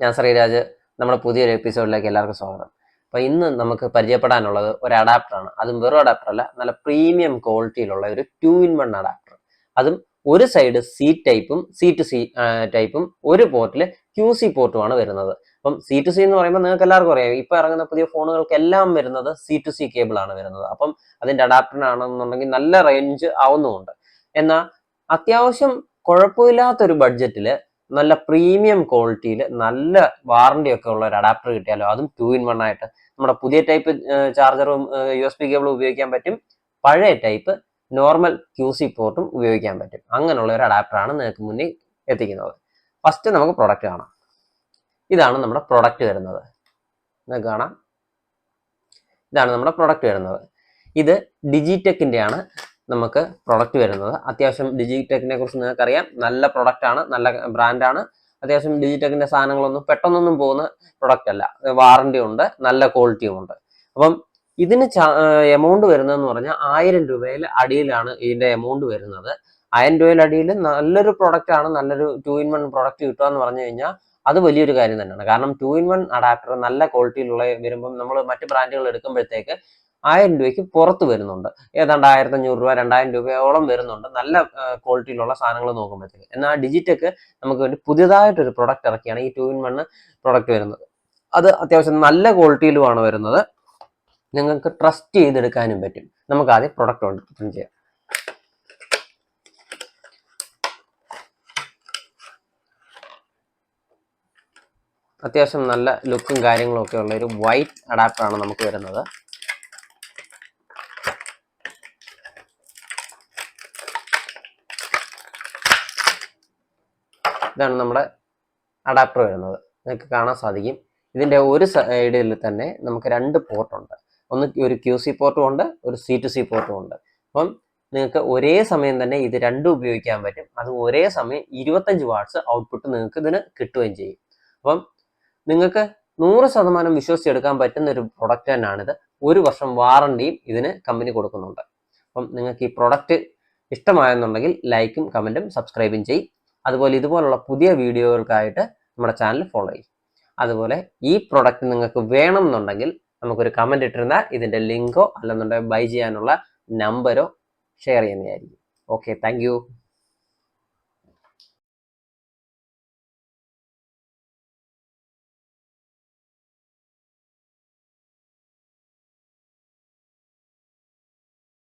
ഞാൻ ശ്രീരാജ്. നമ്മുടെ പുതിയൊരു എപ്പിസോഡിലേക്ക് എല്ലാവർക്കും സ്വാഗതം. അപ്പോൾ ഇന്ന് നമുക്ക് പരിചയപ്പെടാനുള്ളത് ഒരു അഡാപ്റ്ററാണ് അതും വെറും അഡാപ്റ്റർ അല്ല നല്ല പ്രീമിയം ക്വാളിറ്റിയിലുള്ള ഒരു ടു ഇൻ വൺ അഡാപ്റ്റർ അതും ഒരു സൈഡ് സി ടൈപ്പും സി ടു സി ടൈപ്പും ഒരു പോർട്ടിൽ ക്യു സി പോർട്ടുമാണ് വരുന്നത്. അപ്പം സി ടു സി എന്ന് പറയുമ്പോൾ നിങ്ങൾക്ക് എല്ലാവർക്കും അറിയാം. ഇപ്പോൾ ഇറങ്ങുന്ന പുതിയ ഫോണുകൾക്ക് എല്ലാം വരുന്നത് സി ടു സി കേബിൾ ആണ് വരുന്നത്. അപ്പം അതിന്റെ അഡാപ്റ്ററിനാണെന്നുണ്ടെങ്കിൽ നല്ല റേഞ്ച് ആവുന്നുമുണ്ട്. എന്നാൽ അത്യാവശ്യം കുഴപ്പമില്ലാത്തൊരു ബഡ്ജറ്റിൽ നല്ല പ്രീമിയം ക്വാളിറ്റിയിൽ നല്ല വാറണ്ടി ഒക്കെ ഉള്ള ഒരു അഡാപ്റ്റർ കിട്ടിയാലോ അതും ടു ഇൻ വൺ ആയിട്ട്. നമ്മുടെ പുതിയ ടൈപ്പ് ചാർജറും യു എസ് പി കേബിളും ഉപയോഗിക്കാൻ പറ്റും. പഴയ ടൈപ്പ് നോർമൽ ക്യൂ സി പോർട്ടും ഉപയോഗിക്കാൻ പറ്റും. അങ്ങനെയുള്ള ഒരു അഡാപ്റ്ററാണ് നിങ്ങൾക്ക് മുന്നിൽ എത്തിക്കുന്നത്. ഫസ്റ്റ് നമുക്ക് പ്രൊഡക്റ്റ് കാണാം. ഇതാണ് നമ്മുടെ പ്രൊഡക്റ്റ് വരുന്നത്. നിങ്ങൾക്ക് കാണാം. ഇതാണ് നമ്മുടെ പ്രൊഡക്റ്റ് വരുന്നത്. ഇത് ഡിജിടെക്കിന്റെ ആണ് നമുക്ക് പ്രൊഡക്റ്റ് വരുന്നത്. അത്യാവശ്യം ഡിജിടെക്കിനെ കുറിച്ച് നിങ്ങൾക്കറിയാം. നല്ല പ്രൊഡക്റ്റ് ആണ് നല്ല ബ്രാൻഡാണ് അത്യാവശ്യം ഡിജിടെക്കിന്റെ സാധനങ്ങളൊന്നും പെട്ടെന്നൊന്നും പോകുന്ന പ്രൊഡക്റ്റ് അല്ല. വാറണ്ടി ഉണ്ട് നല്ല ക്വാളിറ്റിയും ഉണ്ട്. അപ്പം ഇതിന് എമൗണ്ട് വരുന്നതെന്ന് പറഞ്ഞാൽ ആയിരം രൂപയിൽ അടിയിലാണ് ഇതിന്റെ എമൗണ്ട് വരുന്നത്. ആയിരം രൂപയിൽ അടിയിൽ നല്ലൊരു പ്രൊഡക്റ്റ് ആണ് നല്ലൊരു ടു ഇൻ വൺ പ്രൊഡക്റ്റ് കിട്ടുക എന്ന് പറഞ്ഞു കഴിഞ്ഞാൽ അത് വലിയൊരു കാര്യം തന്നെയാണ്. കാരണം ടു ഇൻ വൺ അഡാപ്റ്റർ നല്ല ക്വാളിറ്റിയിലുള്ള വരുമ്പം നമ്മൾ മറ്റ് ബ്രാൻഡുകൾ എടുക്കുമ്പോഴത്തേക്ക് ആയിരം രൂപയ്ക്ക് പുറത്ത് വരുന്നുണ്ട്. ഏതാണ്ട് ആയിരത്തി അഞ്ഞൂറ് രൂപ രണ്ടായിരം രൂപയോളം വരുന്നുണ്ട് നല്ല ക്വാളിറ്റിയിലുള്ള സാധനങ്ങൾ നോക്കുമ്പോഴത്തേക്ക്. എന്നാൽ ഡിജിറ്റെക്ക് നമുക്ക് വേണ്ടി പുതിയതായിട്ടൊരു പ്രൊഡക്റ്റ് ഇറക്കിയാണ് ഈ ടു ഇൻ വൺ പ്രൊഡക്റ്റ് വരുന്നത്. അത് അത്യാവശ്യം നല്ല ക്വാളിറ്റിയിലുമാണ് വരുന്നത്. നിങ്ങൾക്ക് ട്രസ്റ്റ് ചെയ്തെടുക്കാനും പറ്റും. നമുക്ക് ആദ്യം പ്രൊഡക്റ്റ് ഓപ്പൺ ചെയ്യാം. അത്യാവശ്യം നല്ല ലുക്കും കാര്യങ്ങളും ഒക്കെ ഉള്ള ഒരു വൈറ്റ് അഡാപ്റ്ററാണ് നമുക്ക് വരുന്നത്. ഇതാണ് നമ്മുടെ അഡാപ്റ്റർ വരുന്നത്. നിങ്ങൾക്ക് കാണാൻ സാധിക്കും. ഇതിന്റെ ഒരു സൈഡിൽ തന്നെ നമുക്ക് രണ്ട് പോർട്ടുണ്ട് ഒന്ന് ഒരു ക്യു സി പോർട്ടും ഉണ്ട് ഒരു സി ടു സി പോർട്ടും ഉണ്ട്. അപ്പം നിങ്ങൾക്ക് ഒരേ സമയം തന്നെ ഇത് രണ്ടും ഉപയോഗിക്കാൻ പറ്റും. അത് ഒരേ സമയം ഇരുപത്തഞ്ച് വാട്ട്സ് ഔട്ട്പുട്ട് നിങ്ങൾക്ക് ഇതിന് കിട്ടുകയും ചെയ്യും. അപ്പം നിങ്ങൾക്ക് നൂറ് ശതമാനം വിശ്വസിച്ചെടുക്കാൻ പറ്റുന്ന ഒരു പ്രൊഡക്റ്റ് തന്നെയാണിത്. ഒരു വർഷം വാറണ്ടിയും ഇതിന് കമ്പനി കൊടുക്കുന്നുണ്ട്. അപ്പം നിങ്ങൾക്ക് ഈ പ്രൊഡക്റ്റ് ഇഷ്ടമായെന്നുണ്ടെങ്കിൽ ലൈക്കും കമന്റും സബ്സ്ക്രൈബും ചെയ്യും. അതുപോലെ ഇതുപോലുള്ള പുതിയ വീഡിയോകൾക്കായിട്ട് നമ്മുടെ ചാനൽ ഫോളോ ചെയ്യും. അതുപോലെ ഈ പ്രൊഡക്റ്റ് നിങ്ങൾക്ക് വേണം എന്നുണ്ടെങ്കിൽ നമുക്കൊരു കമന്റ് ഇട്ടിരുന്നാൽ ഇതിന്റെ ലിങ്കോ അല്ലെന്നുണ്ടെങ്കിൽ ബൈ ചെയ്യാനുള്ള നമ്പരോ ഷെയർ ചെയ്യുന്നതായിരിക്കും. Okay thank